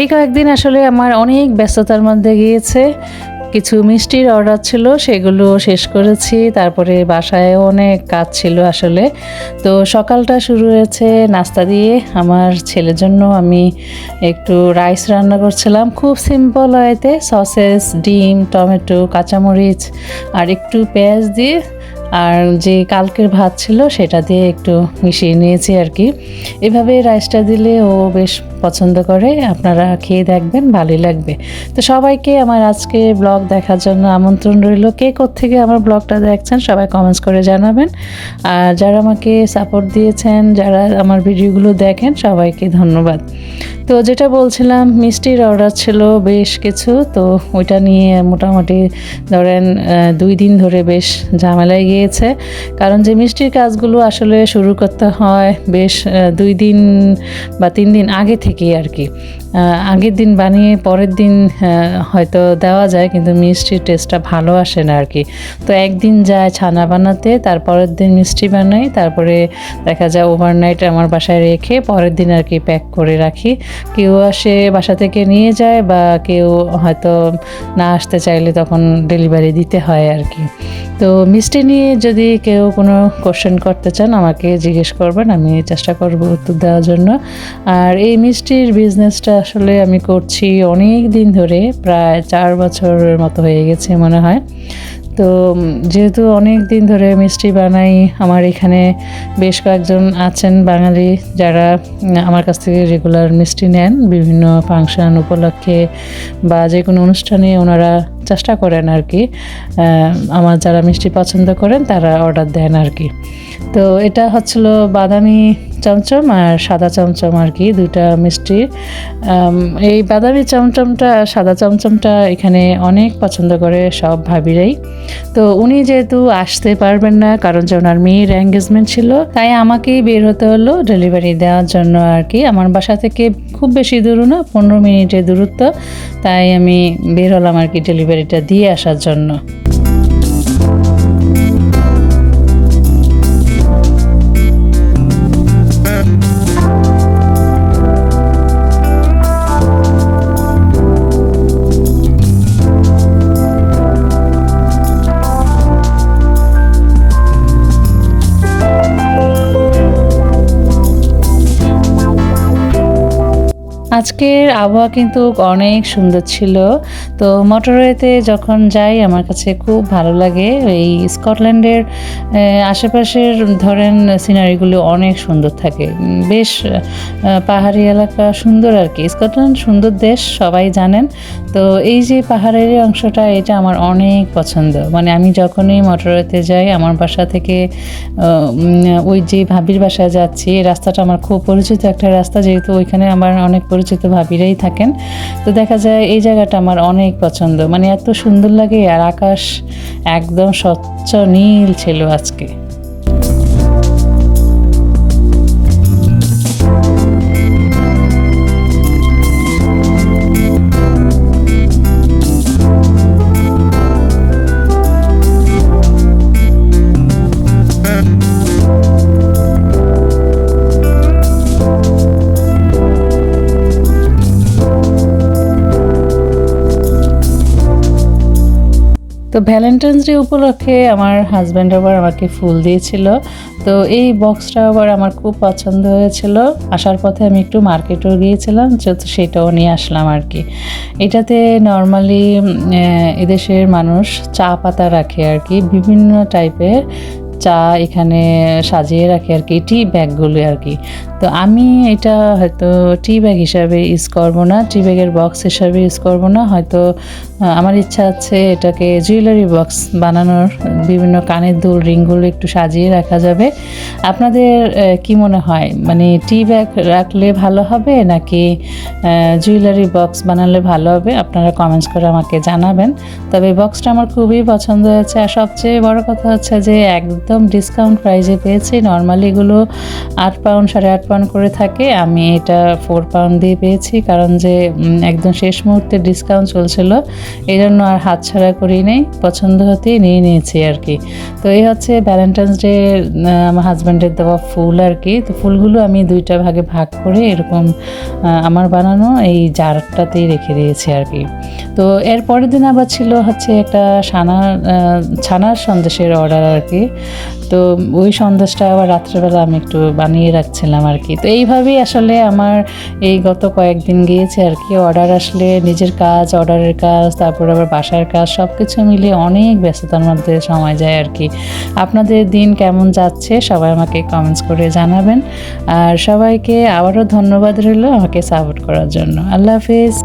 এই কয়েকদিন আসলে আমার অনেক ব্যস্ততার মধ্যে গিয়েছে। কিছু মিষ্টির অর্ডার ছিল, সেগুলো শেষ করেছি। তারপরে বাসায় অনেক কাজ ছিল আসলে। তো সকালটা শুরু হয়েছে নাস্তা দিয়ে। আমার ছেলের জন্য আমি একটু রাইস রান্না করছিলাম। খুব সিম্পল হয়তে সসেস ডিম, টমেটো, কাঁচামরিচ আর একটু পেঁয়াজ দিয়ে আর যে কালকের ভাত ছিল সেটা দিয়ে একটু মিশিয়ে নিয়েছি আর কি। এভাবে রাইসটা দিলে ও বেশ পছন্দ করে, আপনারা খেয়ে দেখবেন, ভালোই লাগবে। তো সবাইকে আমার আজকে ব্লগ দেখার জন্য আমন্ত্রণ রইল। কে থেকে আমার ব্লগটা দেখছেন সবাই কমেন্টস করে জানাবেন। আর যারা আমাকে সাপোর্ট দিয়েছেন, যারা আমার ভিডিওগুলো দেখেন, সবাইকে ধন্যবাদ। তো যেটা বলছিলাম, মিষ্টির অর্ডার ছিল বেশ কিছু, তো ওইটা নিয়ে মোটামুটি ধরেন দুই দিন ধরে বেশ ঝামেলায় গিয়েছে কারণ যে মিষ্টির কাজগুলো আসলে শুরু করতে হয় বেশ দুই দিন বা তিন দিন আগে থেকেই আর কি। আগের দিন বানিয়ে পরের দিন হয়তো দেওয়া যায় কিন্তু মিষ্টির টেস্টটা ভালো আসে না আর কি। তো একদিন যায় ছানা বানাতে তারপরের দিন মিষ্টি বানাই, তারপরে দেখা যায় ওভারনাইট আমার বাসায় রেখে পরের দিন আর কি প্যাক করে রাখি। কেউ আসে বাসা থেকে নিয়ে যায় বা কেউ হয়তো না আসতে চাইলে তখন ডেলিভারি দিতে হয় আর কি। তো মিষ্টি নিয়ে যদি কেউ কোনো কোশ্চেন করতে চান, আমাকে জিজ্ঞেস করবেন, আমি চেষ্টা করব উত্তর দেওয়ার জন্য। আর এই মিষ্টির বিজনেসটা আসলে আমি করছি অনেক দিন ধরে, প্রায় চার বছরের মতো হয়ে গেছে মনে হয়। তো যেহেতু অনেক দিন ধরে মিষ্টি বানাই, আমার এখানে বেশ কয়েকজন আছেন বাঙালি যারা আমার কাছ থেকে রেগুলার মিষ্টি নেন। বিভিন্ন ফাংশন উপলক্ষে বা যে কোনো অনুষ্ঠানে ওনারা চেষ্টা করেন আর কি। আমার যারা মিষ্টি পছন্দ করেন তারা অর্ডার দেন আর কি। তো এটা হচ্ছিল বাদামি চমচম আর সাদা চমচম আর কি, দুইটা মিষ্টি। এই বাদামি চমচমটা সাদা চমচমটা এখানে অনেক পছন্দ করে সব ভাবিরাই। তো উনি যেহেতু আসতে পারবেন না, কারণ যে ওনার মেয়ের এঙ্গেজমেন্ট ছিল, তাই আমাকেই বের হতে হলো ডেলিভারি দেওয়ার জন্য আর কি। আমার বাসা থেকে খুব বেশি দূর না, পনেরো মিনিটের দূরত্ব, তাই আমি বের হলাম আর কি ডেলিভারিটা দিয়ে আসার জন্য। আজকের আবহাওয়া কিন্তু অনেক সুন্দর ছিল। তো মোটরওয়েতে যখন যাই, আমার কাছে খুব ভালো লাগে। এই স্কটল্যান্ডের আশেপাশের ধরেন সিনারিগুলো অনেক সুন্দর থাকে। বেশ পাহাড়ি এলাকা সুন্দর আর কি। স্কটল্যান্ড সুন্দর দেশ, সবাই জানেন। তো এই যে পাহাড়ের অংশটা, এটা আমার অনেক পছন্দ। মানে আমি যখনই মোটরওয়েতে যাই, আমার বাসা থেকে ওই যে ভাবির বাসায় যাচ্ছি, এই রাস্তাটা আমার খুব পরিচিত একটা রাস্তা। যেহেতু ওইখানে আমার অনেক পরিচিত ভাবিরাই থাকেন। তো দেখা যায় এই জায়গাটা আমার অনেক পছন্দ। মানে এত সুন্দর লাগে আর আকাশ একদম স্বচ্ছ নীল ছিল আজকে। তো ভ্যালেন্টাইন্স ডে উপলক্ষে আমার হাজব্যান্ড আবার আমাকে ফুল দিয়েছিল। তো এই বক্সটা আবার আমার খুব পছন্দ হয়েছিল। আসার পথে আমি একটু মার্কেটও গিয়েছিলাম, তো সেটাও নিয়ে আসলাম আর কি এটাতে নর্মালি এদেশের মানুষ চা পাতা রাখে আর কি বিভিন্ন টাইপের চা এখানে সাজিয়ে রাখে আর কি টি ব্যাগগুলো আর কি। তো আমি এটা হয়তো টি ব্যাগ হিসাবে ইউজ করব না টি ব্যাগের বক্স হিসাবে ইউজ করব না। হয়তো আমার ইচ্ছা আছে এটাকে জুয়েলারি বক্স বানানোর, বিভিন্ন কানের দুল রিংগুলো একটু সাজিয়ে রাখা যাবে। আপনাদের কি মনে হয়? মানে টি ব্যাগ রাখলে ভালো হবে নাকি জুয়েলারি বক্স বানালে ভালো হবে? আপনারা কমেন্টস করে আমাকে জানাবেন। তবে বক্সটা আমার খুবই পছন্দ হয়েছে। আর সবচেয়ে বড় কথা হচ্ছে যে একদম একদম ডিসকাউন্ট প্রাইসে পেয়েছি। নর্মালি এগুলো আট পাউন্ড সাড়ে আট পাউন্ড করে থাকে। আমি এটা ফোর পাউন্ড দিয়ে পেয়েছি কারণ যে একদম শেষ মুহূর্তে ডিসকাউন্ট চলছিল। এই জন্য আর হাতছাড়া করি নেই। পছন্দ হতেই নিয়ে নিয়েছি আর কি। তো এই হচ্ছে ভ্যালেন্টাইন্স ডে আমার হাজব্যান্ডের দেওয়া ফুল আর কি। তো ফুলগুলো আমি দুইটা ভাগে ভাগ করে এরকম আমার বানানো এই জারটাতেই রেখে দিয়েছি আর কি। তো এর পরের দিন আবার ছিল হচ্ছে একটা আহ, ছানার সন্দেশের অর্ডার আর কি। তো ওই সন্দেশটা আবার রাত্রেবেলা আমি একটু বানিয়ে রাখছিলাম আর কি। তো এইভাবেই আসলে আমার এই গত কয়েকদিন গিয়েছে আর কি। অর্ডার আসলে নিজের কাজ অর্ডারের কাজ, তারপর আবার বাসার কাজ সব কিছু মিলিয়ে অনেক ব্যস্ততার মধ্যে সময় যায় আর কি। আপনাদের দিন কেমন যাচ্ছে সবাই আমাকে কমেন্টস করে জানাবেন। আর সবাইকে আবারও ধন্যবাদ রইল আমাকে সাপোর্ট করার জন্য। আল্লাহ হাফিজ।